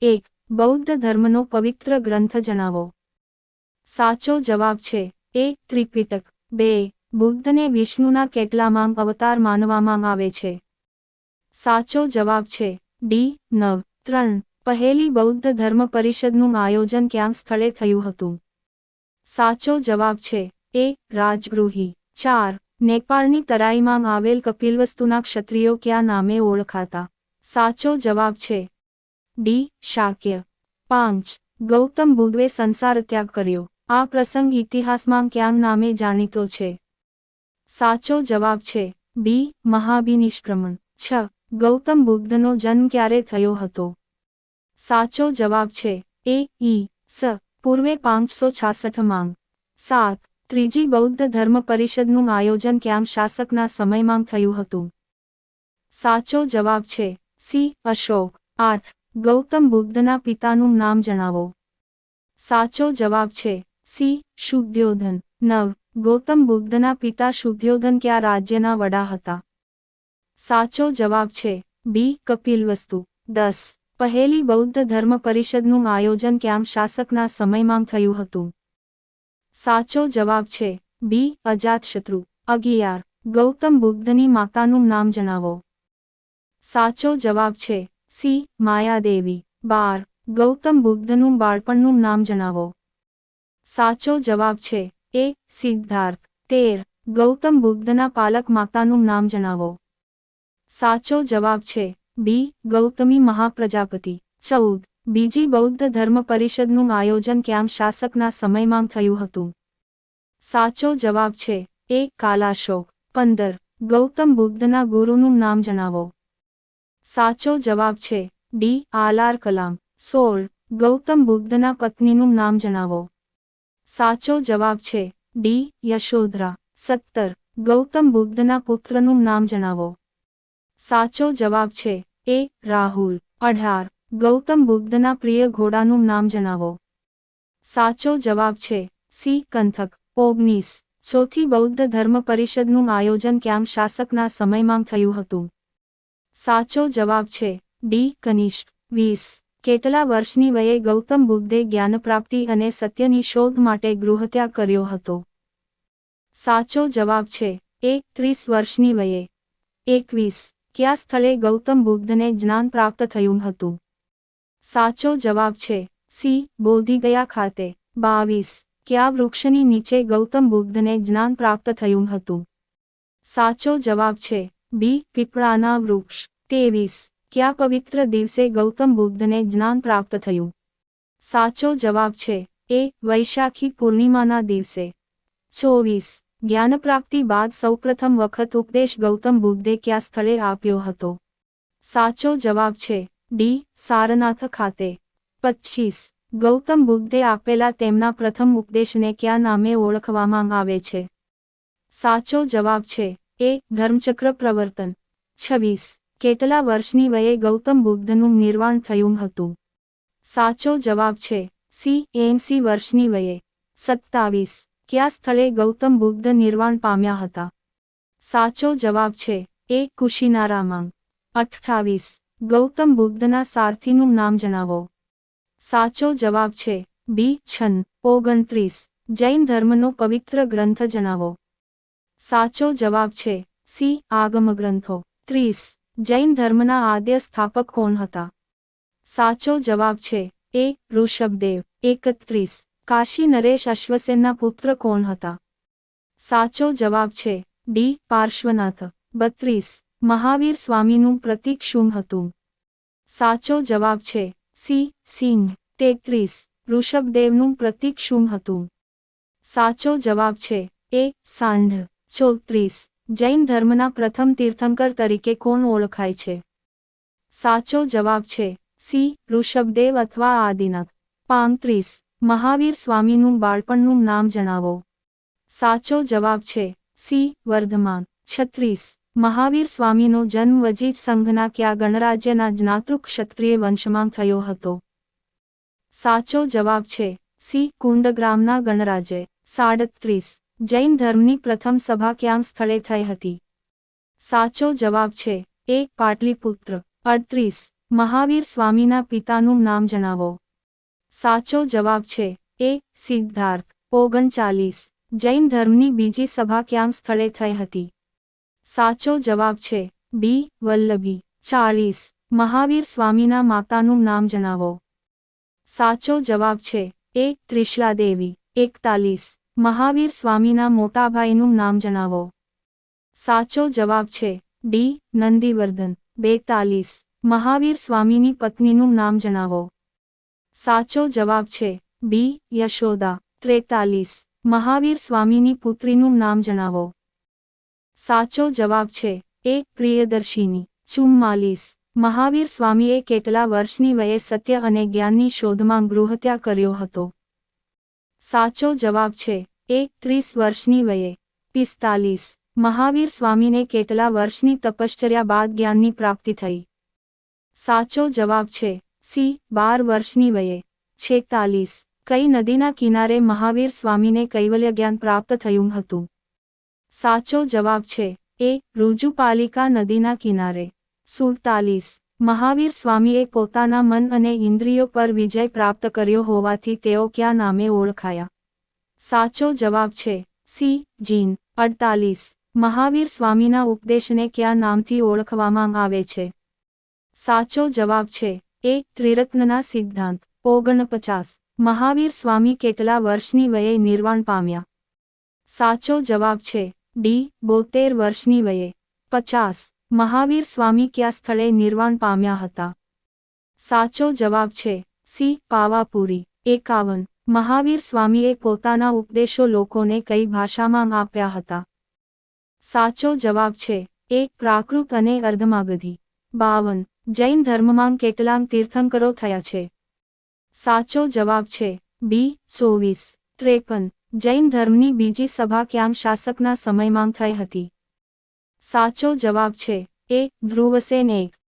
એક, બૌદ્ધ ધર્મનો પવિત્ર ગ્રંથ જણાવો. સાચો જવાબ છે, એક ત્રિપિટક. બે, બુદ્ધને વિષ્ણુના કેટલામાં અવતાર માનવામાં આવે છે. સાચો જવાબ છે, ડી, નવ. ત્રણ, પહેલી બૌદ્ધ ધર્મ પરિષદનું આયોજન ક્યાં સ્થળે થયું હતું? સાચો જવાબ છે, એ, રાજગૃહી. ચાર, નેપાળની તરાઈમાં આવેલ કપિલવસ્તુના ક્ષત્રિયો ક્યાં નામે ઓળખાતા? સાચો જવાબ છે ડી. શાક્ય. પાંચ. ગૌતમ બુદ્ધે સંસાર ત્યાગ કર્યો. આ પ્રસંગ ઇતિહાસમાં ક્યાં નામે જાણીતો છે? સાચો જવાબ છે બી. મહાભિનિષ્ક્રમણ. છ. ગૌતમ બુદ્ધનો જન્મ ક્યારે થયો હતો? સાચો જવાબ છે એ. ઈ. સ. પૂર્વે પાંચસો છાસઠ માંગ. સાત. ત્રીજી બૌદ્ધ ધર્મ પરિષદનું આયોજન ક્યાં શાસકના સમયમાં થયું હતું? સાચો જવાબ છે સી. અશોક. આઠ. ગૌતમ બુદ્ધના પિતાનું નામ જણાવો. સાચો જવાબ છે, સી શુદ્ધ્યોધન નવ, ગૌતમ બુદ્ધના પિતા શુદ્ધ્યોધન કયા રાજ્યના વડા હતા? સાચો જવાબ છે, બી, કપિલવસ્તુ. દસ, પહેલી બૌદ્ધ ધર્મ પરિષદનું આયોજન ક્યાં શાસકના સમયમાં થયું હતું? સાચો જવાબ છે, બી, અજાતશત્રુ. અગિયાર, ગૌતમ બુદ્ધની માતાનું નામ જણાવો. સાચો જવાબ છે સી, માયાદેવી. બાર, ગૌતમ બુદ્ધનું બાળપણનું નામ જણાવો. સાચો જવાબ છે, એ, સિદ્ધાર્થ. તેર, ગૌતમ બુદ્ધના પાલક માતાનું નામ જણાવો. સાચો જવાબ છે, બી, ગૌતમી મહાપ્રજાપતિ. ચૌદ, બીજી બૌદ્ધ ધર્મ પરિષદનું આયોજન ક્યાં શાસકના સમયમાં થયું હતું. સાચો જવાબ છે, એ, કાલાશોક. પંદર, ગૌતમ બુદ્ધના ગુરુનું નામ જણાવો. સાચો જવાબ છે. ડી. આલાર કલામ. સોળ. ગૌતમ બુદ્ધના પત્નીનું નામ જણાવો. સાચો જવાબ છે. ડી. યશોધરા. સત્તર. ગૌતમ બુદ્ધના પુત્રનું નામ જણાવો. સાચો જવાબ છે. એ. રાહુલ. અઢાર. ગૌતમ બુદ્ધના પ્રિય ઘોડાનું નામ જણાવો. સાચો જવાબ છે. સી. કંથક. ઓગણીસ. ચોથી બૌદ્ધ ધર્મ પરિષદનું આયોજન ક્યાં શાસકના સમયમાં થયું હતું. સાચો જવાબ છે. ડી. કનિષ્ક વીસ. કેટલા વર્ષની વયે ગૌતમ બુદ્ધે જ્ઞાનપ્રાપ્તિ અને સત્યની શોધ માટે ગૃહત્યાગ કર્યો હતો? સાચો જવાબ છે. એક ત્રીસ વર્ષની વયે. એકવીસ. કયા સ્થળે ગૌતમ બુદ્ધને જ્ઞાન પ્રાપ્ત થયું હતું? સાચો જવાબ છે. સી. બોધિગયા ખાતે. બાવીસ. કયા વૃક્ષની નીચે ગૌતમ બુદ્ધને જ્ઞાન પ્રાપ્ત થયું હતું? સાચો જવાબ છે. બી. પીપળાના વૃક્ષ. તેવીસ કયા પવિત્ર દિવસે ગૌતમ બુદ્ધને જ્ઞાન પ્રાપ્ત થયું? સાચો જવાબ છે એ વૈશાખી પૂર્ણિમાના દિવસે. ચોવીસ. જ્ઞાન પ્રાપ્તિ બાદ સૌપ્રથમ વખત ઉપદેશ ગૌતમ બુદ્ધે કયા સ્થળે આપ્યો હતો? સાચો જવાબ છે ડી. સારનાથ ખાતે. પચીસ. ગૌતમ બુદ્ધે આપેલા તેમના પ્રથમ ઉપદેશને કયા નામે ઓળખવામાં આવે છે? સાચો જવાબ છે એ ધર્મચક્ર પ્રવર્તન. છવ્વીસ. કેટલા વર્ષની વયે ગૌતમ બુદ્ધનું નિર્વાણ થયું હતું? સાચો જવાબ છે સી એમસી વર્ષની વયે. સત્તાવીસ. કયા સ્થળે ગૌતમ બુદ્ધ નિર્વાણ પામ્યા હતા? સાચો જવાબ છે એ કુશીનારામાં. અઠ્ઠાવીસ. ગૌતમ બુદ્ધના સારથીનું નામ જણાવો. સાચો જવાબ છે બી છન ઓગણત્રીસ. જૈન ધર્મનો પવિત્ર ગ્રંથ જણાવો. સાચો જવાબ છે. સી. આગમ ગ્રંથો ત્રીસ. જૈન ધર્મના આદ્ય સ્થાપક કોણ હતા? સાચો જવાબ છે. એ. ઋષભદેવ. એકત્રીસ. કાશી નરેશ અશ્વસેનના પુત્ર કોણ હતા? સાચો જવાબ છે. ડી. પાર્શ્વનાથ. બત્રીસ. મહાવીર સ્વામીનું પ્રતીક શું હતું? સાચો જવાબ છે. સી. સિંહ. તેત્રીસ. ઋષભદેવનું પ્રતીક શું હતું? સાચો જવાબ છે. એ. સાંઢ. ચોત્રીસ. જૈન ધર્મના પ્રથમ તીર્થંકર તરીકે કોણ ઓળખાય છે? સાચો જવાબ છે સી. ઋષભદેવ અથવા આદિનાથ. પાંત્રીસ. મહાવીર સ્વામીનું બાળપણનું નામ જણાવો. સાચો જવાબ છે સી. વર્ધમાન. છત્રીસ. મહાવીર સ્વામીનો જન્મ વજીત સંઘના કયા ગણરાજ્યના જ્ઞાતૃ ક્ષત્રિય વંશમાં થયો હતો? સાચો જવાબ છે સી. કુંડગ્રામના ગણરાજ્ય. સાડત્રીસ. જૈન ધર્મની પ્રથમ સભા ક્યાં સ્થળે થઈ હતી? સાચો જવાબ છે, એ પાટલીપુત્ર. અડત્રીસ. મહાવીર સ્વામીના પિતાનું નામ જણાવો. સાચો જવાબ છે, એ સિદ્ધાર્થ. ઓગણચાલીસ. જૈન ધર્મની બીજી સભા ક્યાં સ્થળે થઈ હતી? સાચો જવાબ છે, બી વલ્લભી. ચાળીસ મહાવીર સ્વામીના માતાનું નામ જણાવો. સાચો જવાબ છે, એ ત્રિશલા દેવી એકતાલીસ. મહાવીર સ્વામીના મોટાભાઈનું નામ જણાવો. સાચો જવાબ છે, ડી, નંદીવર્ધન, બેતાલીસ. મહાવીર સ્વામીની પત્નીનું નામ જણાવો. સાચો જવાબ છે, બી, યશોદા, ત્રેતાલીસ. મહાવીર સ્વામીની પુત્રીનું નામ જણાવો. સાચો જવાબ છે, એ, પ્રિયદર્શિની, ચુમ્માલીસ. મહાવીર સ્વામીએ કેટલા વર્ષની વયે સત્ય અને જ્ઞાનની શોધમાં ગૃહત્યાગ કર્યો હતો? સાચો જવાબ છે. એક ત્રીસ વર્ષની વયે. પિસ્તાલીસ. મહાવીર સ્વામીને કેટલા વર્ષની તપશ્ચર્યા બાદ જ્ઞાનની પ્રાપ્તિ થઈ? સાચો જવાબ છે. સી. બાર વર્ષની વયે. છેતાલીસ. કઈ નદીના કિનારે મહાવીર સ્વામીને કૈવલ્ય જ્ઞાન પ્રાપ્ત થયું હતું? સાચો જવાબ છે. એ. રુજુપાલિકા નદીના કિનારે. સુડતાલીસ. મહાવીર સ્વામીએ પોતાના મન અને ઇન્દ્રિયો પર વિજય પ્રાપ્ત કર્યો હોવાથી તેઓ ક્યાં નામે ઓળખાયા? સાચો જવાબ છે, સી, જીન, અડતાલીસ. મહાવીર સ્વામીના ઉપદેશને ક્યાં નામથી ઓળખવામાં આવે છે? સાચો જવાબ છે, એ, ત્રિરત્નના સિદ્ધાંત, ઓગણપચાસ. મહાવીર સ્વામી કેટલા વર્ષની વયે નિર્વાણ પામ્યા? સાચો જવાબ છે, ડી, બોતેર વર્ષની વયે. પચાસ. મહાવીર સ્વામી કયા સ્થળે નિર્વાણ પામ્યા હતા? સાચો જવાબ છે, સી, પાવાપુરી, એકાવન. મહાવીર સ્વામીએ પોતાના ઉપદેશો લોકોને કઈ ભાષામાં આપ્યા હતા? સાચો જવાબ છે, એ, પ્રાકૃત અને અર્ધમાગધી. બાવન. જૈન ધર્મમાં કેટલાક તીર્થંકરો થયા છે? સાચો જવાબ છે, બી, ચોવીસ. ત્રેપન. જૈન ધર્મની બીજી સભા ક્યાંક શાસકના સમયમાં થઈ હતી? સાચો જવાબ છે. એ ધ્રુવસેન એક